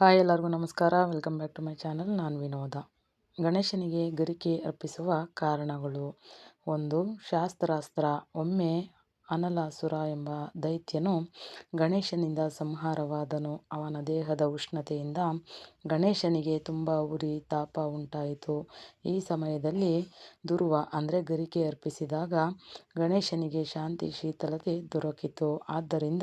Hi ಎಲ್ಲರಿಗೂ ನಮಸ್ಕಾರ. Welcome back to my channel ನಾನು ವಿನೋದ. ಗಣೇಶನಿಗೆ ಗರಿಕೆ ಅರ್ಪಿಸುವ ಕಾರಣಗಳು. ಒಂದು, ಶಾಸ್ತ್ರಾಸ್ತ್ರ. ಒಮ್ಮೆ ಅನಲಾಸುರ ಎಂಬ ದೈತ್ಯನು ಗಣೇಶನಿಂದ ಸಂಹಾರವಾದನು. ಅವನ ದೇಹದ ಉಷ್ಣತೆಯಿಂದ ಗಣೇಶನಿಗೆ ತುಂಬ ಉರಿ, ತಾಪ ಉಂಟಾಯಿತು. ಈ ಸಮಯದಲ್ಲಿ ದುರ್ವ, ಅಂದರೆ ಗರಿಕೆ ಅರ್ಪಿಸಿದಾಗ ಗಣೇಶನಿಗೆ ಶಾಂತಿ, ಶೀತಲತೆ ದೊರಕಿತು. ಆದ್ದರಿಂದ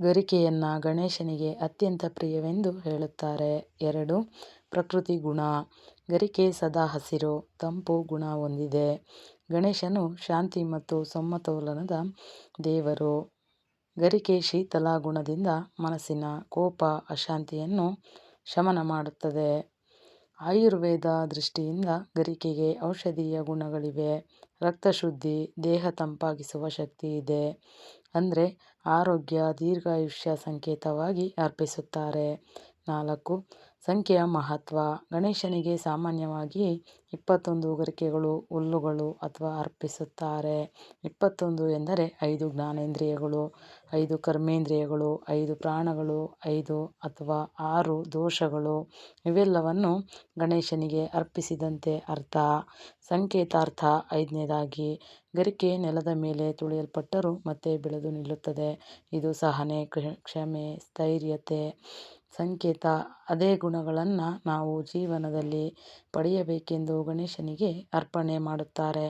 ಗರಿಕೆಯನ್ನು ಗಣೇಶನಿಗೆ ಅತ್ಯಂತ ಪ್ರಿಯವೆಂದು ಹೇಳುತ್ತಾರೆ. ಎರಡು, ಪ್ರಕೃತಿ ಗುಣ. ಗರಿಕೆ ಸದಾ ಹಸಿರು, ತಂಪು ಗುಣ ಹೊಂದಿದೆ. ಗಣೇಶನು ಶಾಂತಿ ಮತ್ತು ಸಮತೋಲನದ ದೇವರು. ಗರಿಕೆ ಶೀತಲ ಗುಣದಿಂದ ಮನಸ್ಸಿನ ಕೋಪ ಅಶಾಂತಿಯನ್ನು ಶಮನ ಮಾಡುತ್ತದೆ. ಆಯುರ್ವೇದ ದೃಷ್ಟಿಯಿಂದ ಗರಿಕೆಗೆ ಔಷಧೀಯ ಗುಣಗಳಿವೆ. ರಕ್ತ ಶುದ್ಧಿ, ದೇಹ ತಂಪಾಗಿಸುವ ಶಕ್ತಿ ಇದೆ ಅಂದರೆ ಆರೋಗ್ಯ, ದೀರ್ಘಾಯುಷ್ಯ ಸಂಕೇತವಾಗಿ ಅರ್ಪಿಸುತ್ತಾರೆ. ನಾಲ್ಕು, ಸಂಖ್ಯೆಯ ಮಹತ್ವ. ಗಣೇಶನಿಗೆ ಸಾಮಾನ್ಯವಾಗಿ ಇಪ್ಪತ್ತೊಂದು ಗರಿಕೆಗಳು ಹುಲ್ಲುಗಳು ಅಥವಾ ಅರ್ಪಿಸುತ್ತಾರೆ. ಇಪ್ಪತ್ತೊಂದು ಎಂದರೆ ಐದು ಜ್ಞಾನೇಂದ್ರಿಯಗಳು, ಐದು ಕರ್ಮೇಂದ್ರಿಯಗಳು, ಐದು ಪ್ರಾಣಗಳು, ಐದು ಅಥವಾ ಆರು ದೋಷಗಳು. ಇವೆಲ್ಲವನ್ನು ಗಣೇಶನಿಗೆ ಅರ್ಪಿಸಿದಂತೆ ಅರ್ಥ. ಸಂಕೇತಾರ್ಥ ಐದನೇದಾಗಿ, ಗರಿಕೆ ನೆಲದ ಮೇಲೆ ತುಳಿಯಲ್ಪಟ್ಟರೂ ಮತ್ತೆ ಬೆಳೆದು ನಿಲ್ಲುತ್ತದೆ. ಇದು ಸಹನೆ ಕ್ಷಮೆ, ಸ್ಥೈರ್ಯತೆ. ಸಂಕೇತ, ಅದೇ ಗುಣಗಳನ್ನು ನಾವು ಜೀವನದಲ್ಲಿ ಪಡೆಯಬೇಕೆಂದು ಗಣೇಶನಿಗೆ ಅರ್ಪಣೆ ಮಾಡುತ್ತಾರೆ.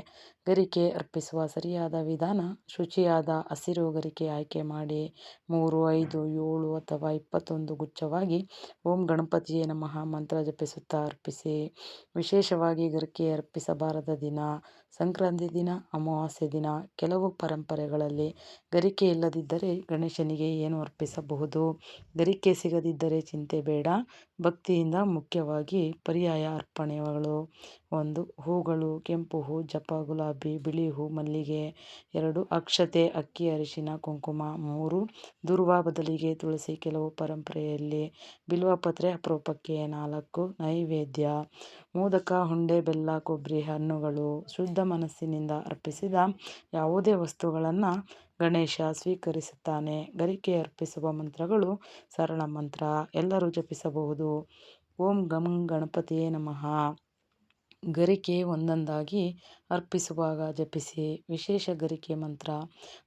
ಗರಿಕೆ ಅರ್ಪಿಸುವ ಸರಿಯಾದ ವಿಧಾನ ಶುಚಿಯಾದ ಹಸಿರು ಗರಿಕೆ ಆಯ್ಕೆ ಮಾಡಿ ಮೂರು, ಐದು, ಏಳು ಅಥವಾ ಇಪ್ಪತ್ತೊಂದು ಗುಚ್ಛವಾಗಿ ಓಂ ಗಣಪತಿಯೇ ನಮಃ ಮಂತ್ರ ಜಪಿಸುತ್ತಾ ಅರ್ಪಿಸಿ. ವಿಶೇಷವಾಗಿ ಗರಿಕೆ ಅರ್ಪಿಸಬಾರದ ದಿನ, ಸಂಕ್ರಾಂತಿ ದಿನ, ಅಮಾವಾಸ್ಯೆ ದಿನ, ಕೆಲವು ಪರಂಪರೆಗಳಲ್ಲಿ ಗರಿಕೆ ಇಲ್ಲದಿದ್ದರೆ ಗಣೇಶನಿಗೆ ಏನು ಅರ್ಪಿಸಬಹುದು? ಗರಿಕೆ ಸಿಗದಿದ್ದರೆ ಚಿಂತೆ ಬೇಡ. ಭಕ್ತಿಯಿಂದ ಮುಖ್ಯವಾಗಿ ಪರ್ಯಾಯ ಅರ್ಪಣೆಗಳು. ಒಂದು ಹೂಗಳು, ಕೆಂಪು ಹೂ ಜಪ ಗುಲಾಬಿ, ಬಿಳಿ ಹೂ, ಮಲ್ಲಿಗೆ, ಎರಡು ಅಕ್ಷತೆ, ಅಕ್ಕಿ, ಅರಿಶಿನ, ಕುಂಕುಮ, ಮೂರು ದುರ್ವ ಬದಲಿಗೆ ತುಳಸಿ, ಕೆಲವು ಪರಂಪರೆಯಲ್ಲಿ ಬಿಲ್ವಪತ್ರೆ ಅಪರೂಪಕ್ಕೆ, ನಾಲ್ಕು ನೈವೇದ್ಯ, ಮೋದಕ, ಹುಂಡೆ, ಬೆಲ್ಲ, ಕೊಬ್ಬರಿ, ಹಣ್ಣುಗಳು, ಶುದ್ಧ ಮನಸ್ಸಿನಿಂದ ಅರ್ಪಿಸಿದ ಯಾವುದೇ ವಸ್ತುಗಳನ್ನು ಗಣೇಶ ಸ್ವೀಕರಿಸುತ್ತಾನೆ. ಗರಿಕೆ ಅರ್ಪಿಸುವ ಮಂತ್ರಗಳು ಸರಳ ಮಂತ್ರ. ಎಲ್ಲರೂ ಜಪಿಸಬಹುದು. ಓಂ ಗಂ ಗಣಪತಿಯೇ ನಮಃ. ಗರಿಕೆ ಒಂದೊಂದಾಗಿ ಅರ್ಪಿಸುವಾಗ ಜಪಿಸಿ ವಿಶೇಷ ಗರಿಕೆ ಮಂತ್ರ.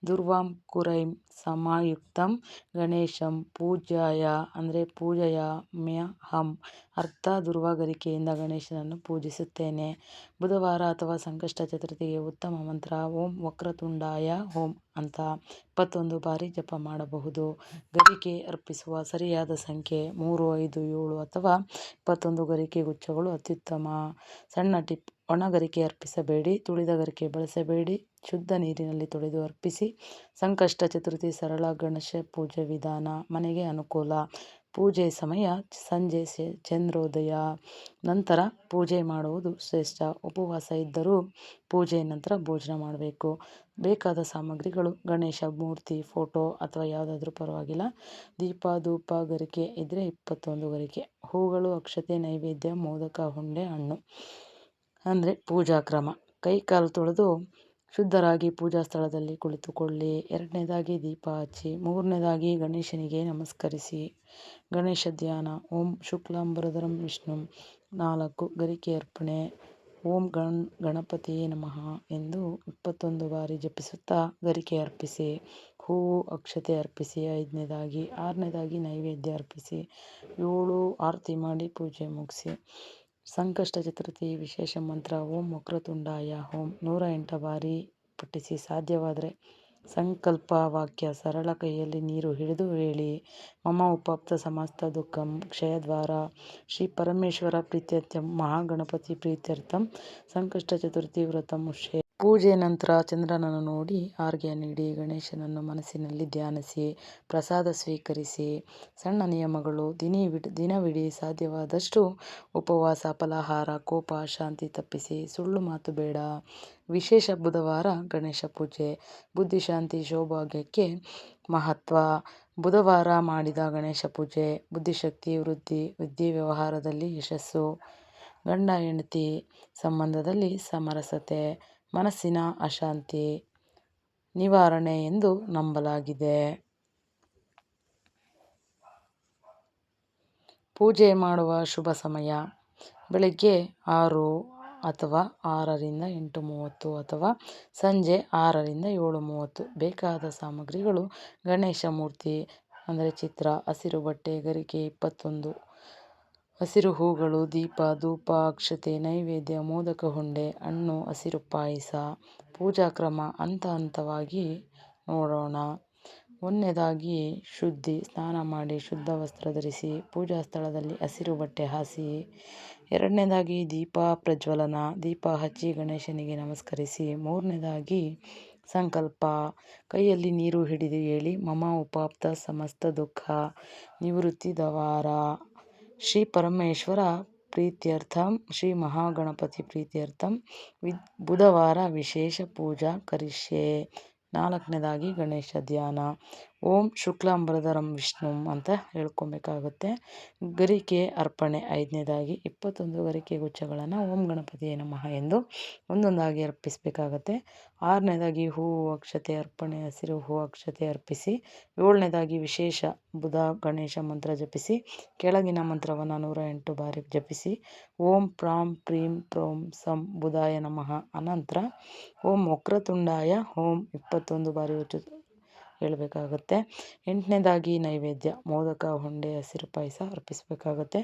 ದುರ್ವಾಂ ಕುರೈಂ ಸಮಾಯುಕ್ತಂ ಗಣೇಶಂ ಪೂಜಾಯ ಅಂದರೆ ಪೂಜಯಾಮ್ಯಹಂ ಅರ್ಥ ದುರ್ವ ಗರಿಕೆಯಿಂದ ಗಣೇಶನನ್ನು ಪೂಜಿಸುತ್ತೇನೆ. ಬುಧವಾರ ಅಥವಾ ಸಂಕಷ್ಟ ಚತುರ್ಥಿಗೆ ಉತ್ತಮ ಮಂತ್ರ ಓಂ ವಕ್ರತುಂಡಾಯ ಓಂ ಅಂತ ಇಪ್ಪತ್ತೊಂದು ಬಾರಿ ಜಪ ಮಾಡಬಹುದು. ಗರಿಕೆ ಅರ್ಪಿಸುವ ಸರಿಯಾದ ಸಂಖ್ಯೆ ಮೂರು, ಐದು, ಏಳು ಅಥವಾ ಇಪ್ಪತ್ತೊಂದು ಗರಿಕೆ ಗುಚ್ಛಗಳು ಅತ್ಯುತ್ತಮ. ಸಣ್ಣ ಟಿಪ್ ಒಣ ಗರಿಕೆ ಅರ್ಪಿಸಬೇಡಿ, ತುಳಿದ ಗರಿಕೆ ಬಳಸಬೇಡಿ, ಶುದ್ಧ ನೀರಿನಲ್ಲಿ ತೊಳೆದು ಅರ್ಪಿಸಿ, ಸಂಕಷ್ಟ ಚತುರ್ಥಿ ಸರಳ ಗಣೇಶ ಪೂಜೆ ವಿಧಾನ, ಮನೆಗೆ ಅನುಕೂಲ, ಪೂಜೆ ಸಮಯ, ಸಂಜೆ ಚಂದ್ರೋದಯ, ನಂತರ ಪೂಜೆ ಮಾಡುವುದು ಶ್ರೇಷ್ಠ. ಉಪವಾಸ ಇದ್ದರೂ ಪೂಜೆ ನಂತರ ಭೋಜನ ಮಾಡಬೇಕು. ಬೇಕಾದ ಸಾಮಗ್ರಿಗಳು, ಗಣೇಶ ಮೂರ್ತಿ, ಫೋಟೋ ಅಥವಾ ಯಾವುದಾದ್ರೂ ಪರವಾಗಿಲ್ಲ. ದೀಪ, ಧೂಪ, ಗರಿಕೆ ಇದ್ದರೆ ಇಪ್ಪತ್ತೊಂದು ಗರಿಕೆ. ಹೂಗಳು, ಅಕ್ಷತೆ, ನೈವೇದ್ಯ, ಮೋದಕ, ಹುಂಡೆ, ಹಣ್ಣು. ಅಂದರೆ ಪೂಜಾ ಕ್ರಮ. ಕೈ ಕಾಲು ತೊಳೆದು ಶುದ್ಧರಾಗಿ ಪೂಜಾ ಸ್ಥಳದಲ್ಲಿ ಕುಳಿತುಕೊಳ್ಳಿ. ಎರಡನೇದಾಗಿ ದೀಪ ಹಚ್ಚಿ, ಮೂರನೇದಾಗಿ ಗಣೇಶನಿಗೆ ನಮಸ್ಕರಿಸಿ. ಗಣೇಶ ಧ್ಯಾನ. ಓಂ ಶುಕ್ಲಾಂಬರಧರಂ ವಿಷ್ಣು. ನಾಲ್ಕು, ಗರಿಕೆ ಅರ್ಪಣೆ. ಓಂ ಗಣ್, ಗಣಪತಿಯೇ ನಮಃ ಎಂದು ಇಪ್ಪತ್ತೊಂದು ಬಾರಿ ಜಪಿಸುತ್ತಾ ಗರಿಕೆ ಅರ್ಪಿಸಿ, ಹೂವು ಅಕ್ಷತೆ ಅರ್ಪಿಸಿ, ಐದನೇದಾಗಿ, ಆರನೇದಾಗಿ ನೈವೇದ್ಯ ಅರ್ಪಿಸಿ, ಏಳು ಆರತಿ ಮಾಡಿ ಪೂಜೆ ಮುಗಿಸಿ. ಸಂಕಷ್ಟ ಚತುರ್ಥಿ ವಿಶೇಷ ಮಂತ್ರ, ಓಂ ವಕ್ರತುಂಡಾಯ, ಓಂ ನೂರ ಎಂಟು ಬಾರಿ ಪಠಿಸಿ ಸಾಧ್ಯವಾದರೆ ಸಂಕಲ್ಪ ವಾಕ್ಯ ಸರಳ ಕೈಯಲ್ಲಿ ನೀರು ಹಿಡಿದು ಹೇಳಿ. ಮಮ ಉಪಾಪ್ತ ಸಮಸ್ತ ದುಃಖಂ ಕ್ಷಯದ್ವಾರ. ಶ್ರೀ ಪರಮೇಶ್ವರ ಪ್ರೀತ್ಯರ್ಥಂ ಮಹಾಗಣಪತಿ ಪ್ರೀತ್ಯರ್ಥಂ ಸಂಕಷ್ಟ ಚತುರ್ಥಿ ವ್ರತ ಮುಷ್ಯ ಪೂಜೆ ನಂತರ ಚಂದ್ರನನ್ನು ನೋಡಿ ಆರ್ಗ್ಯ ನೀಡಿ ಗಣೇಶನನ್ನು ಮನಸ್ಸಿನಲ್ಲಿ ಧ್ಯಾನಿಸಿ, ಪ್ರಸಾದ ಸ್ವೀಕರಿಸಿ, ಸಣ್ಣ ನಿಯಮಗಳು ದಿನಿ ದಿನವಿಡೀ ಸಾಧ್ಯವಾದಷ್ಟು ಉಪವಾಸ, ಫಲಾಹಾರ, ಕೋಪ, ಶಾಂತಿ ತಪ್ಪಿಸಿ, ಸುಳ್ಳು ಮಾತು ಬೇಡ. ವಿಶೇಷ ಬುಧವಾರ ಗಣೇಶ ಪೂಜೆ. ಬುದ್ಧಿಶಾಂತಿ ಸೌಭಾಗ್ಯಕ್ಕೆ ಮಹತ್ವ. ಬುಧವಾರ ಮಾಡಿದ ಗಣೇಶ ಪೂಜೆ. ಬುದ್ಧಿಶಕ್ತಿ ವೃದ್ಧಿ, ವಿದ್ಯೆ ವ್ಯವಹಾರದಲ್ಲಿ ಯಶಸ್ಸು. ಗಂಡ, ಹೆಂಡತಿ ಸಂಬಂಧದಲ್ಲಿ ಸಮರಸತೆ. ಮನಸ್ಸಿನ ಅಶಾಂತಿ ನಿವಾರಣೆ ಎಂದು ನಂಬಲಾಗಿದೆ. ಪೂಜೆ ಮಾಡುವ ಶುಭ ಸಮಯ. ಬೆಳಗ್ಗೆ ಆರು ಅಥವಾ ಆರರಿಂದ ಎಂಟು ಮೂವತ್ತು ಅಥವಾ ಸಂಜೆ ಆರರಿಂದ ಏಳು ಮೂವತ್ತು ಬೇಕಾದ ಸಾಮಗ್ರಿಗಳು ಗಣೇಶ ಮೂರ್ತಿ, ಅಂದರೆ ಚಿತ್ರ, ಹಸಿರು ಬಟ್ಟೆ, ಗರಿಕೆ ಇಪ್ಪತ್ತೊಂದು ಹಸಿರು ಹೂಗಳು, ದೀಪ, ಧೂಪ, ಅಕ್ಷತೆ, ನೈವೇದ್ಯ, ಮೋದಕ ಹುಂಡೆ, ಹಣ್ಣು, ಹಸಿರು ಪಾಯಸ, ಪೂಜಾ ಕ್ರಮ ಹಂತ ಹಂತವಾಗಿ ನೋಡೋಣ. ಒಂದನೇದಾಗಿ ಶುದ್ಧಿ, ಸ್ನಾನ ಮಾಡಿ ಶುದ್ಧ ವಸ್ತ್ರ ಧರಿಸಿ ಪೂಜಾ ಸ್ಥಳದಲ್ಲಿ ಹಸಿರು ಬಟ್ಟೆ ಹಾಸಿ. ಎರಡನೇದಾಗಿ ದೀಪ ಪ್ರಜ್ವಲನ, ದೀಪ ಹಚ್ಚಿ ಗಣೇಶನಿಗೆ ನಮಸ್ಕರಿಸಿ. ಮೂರನೇದಾಗಿ ಸಂಕಲ್ಪ, ಕೈಯಲ್ಲಿ ನೀರು ಹಿಡಿದು ಹೇಳಿ, ಮಮ, ಉಪಾಪ್ತ, ಸಮಸ್ತ ದುಃಖ, ನಿವೃತ್ತಿ ದವಾರ. ಶ್ರೀ ಪರಮೇಶ್ವರ ಪ್ರೀತ್ಯರ್ಥಂ ಶ್ರೀ ಮಹಾಗಣಪತಿ ಪ್ರೀತ್ಯರ್ಥಂ. ವಿದ್ ಬುಧವಾರ ವಿಶೇಷ ಪೂಜಾ ಕರಿಷ್ಯೆ. ನಾಲ್ಕನೇದಾಗಿ ಗಣೇಶ ಧ್ಯಾನ. ಓಂ ಶುಕ್ಲಾಂಬರಧರಂ ವಿಷ್ಣುಂ ಅಂತ ಹೇಳ್ಕೊಬೇಕಾಗುತ್ತೆ. ಗರಿಕೆ ಅರ್ಪಣೆ ಐದನೇದಾಗಿ ಇಪ್ಪತ್ತೊಂದು ಗರಿಕೆ ಗುಚ್ಛಗಳನ್ನು ಓಂ ಗಣಪತಿಯೇ ನಮಃ ಎಂದು ಒಂದೊಂದಾಗಿ ಅರ್ಪಿಸಬೇಕಾಗತ್ತೆ. ಆರನೇದಾಗಿ ಹೂವು ಅಕ್ಷತೆ ಅರ್ಪಣೆ, ಹಸಿರು ಹೂ ಅಕ್ಷತೆ ಅರ್ಪಿಸಿ, ಏಳನೇದಾಗಿ ವಿಶೇಷ ಬುಧ ಗಣೇಶ ಮಂತ್ರ ಜಪಿಸಿ, ಕೆಳಗಿನ ಮಂತ್ರವನ್ನು ನೂರ ಎಂಟು ಬಾರಿ ಜಪಿಸಿ, ಓಂ ಪ್ರಾಂ ಪ್ರೀಂ ಪ್ರೋಂ ಸಂ ಬುಧಾಯ ನಮಃ ಅನಂತರ, ಓಂ ವಕ್ರತುಂಡಾಯ, ಓಂ ಇಪ್ಪತ್ತೊಂದು ಬಾರಿ ಉಚ್ಚ ಹೇಳಬೇಕಾಗುತ್ತೆ. ಎಂಟನೇದಾಗಿ ನೈವೇದ್ಯ, ಮೋದಕ, ಹೊಂಡೆ, ಹಸಿರು ಪಾಯಸ ಅರ್ಪಿಸಬೇಕಾಗುತ್ತೆ.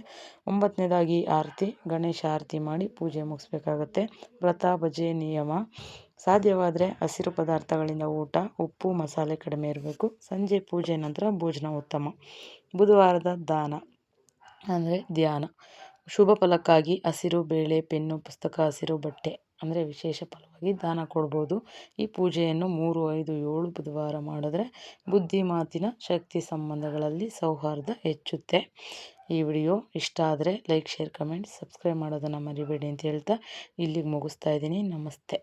ಒಂಬತ್ತನೇದಾಗಿ ಆರತಿ, ಗಣೇಶ ಆರತಿ ಮಾಡಿ ಪೂಜೆ ಮುಗಿಸ್ಬೇಕಾಗುತ್ತೆ. ವ್ರತ, ಭಜೆ, ನಿಯಮ. ಸಾಧ್ಯವಾದರೆ ಹಸಿರು ಪದಾರ್ಥಗಳಿಂದ ಊಟ, ಉಪ್ಪು, ಮಸಾಲೆ ಕಡಿಮೆ ಇರಬೇಕು. ಸಂಜೆ ಪೂಜೆ ನಂತರ ಭೋಜನ ಉತ್ತಮ. ಬುಧವಾರದ ದಾನ, ಅಂದರೆ ಧ್ಯಾನ. ಶುಭ ಫಲಕ್ಕಾಗಿ ಹಸಿರು, ಬೇಳೆ, ಪೆನ್ನು, ಪುಸ್ತಕ, ಹಸಿರು ಬಟ್ಟೆ. ಅಂದರೆ ವಿಶೇಷ ಫಲವಾಗಿ ದಾನ ಕೊಡ್ಬೋದು. ಈ ಪೂಜೆಯನ್ನು ಮೂರು, ಐದು, ಏಳು ಬುಧವಾರ ಮಾಡಿದ್ರೆ ಬುದ್ಧಿ ಮಾತಿನ ಶಕ್ತಿ ಸಂಬಂಧಗಳಲ್ಲಿ ಸೌಹಾರ್ದ ಹೆಚ್ಚುತ್ತೆ. ಈ ವಿಡಿಯೋ ಇಷ್ಟ ಆದರೆ ಲೈಕ್, ಶೇರ್, ಕಮೆಂಟ್, ಸಬ್ಸ್ಕ್ರೈಬ್ ಮಾಡೋದನ್ನು ಮರಿಬೇಡಿ ಅಂತ ಹೇಳ್ತಾ ಇಲ್ಲಿಗೆ ಮುಗಿಸ್ತಾ ಇದ್ದೀನಿ. ನಮಸ್ತೆ.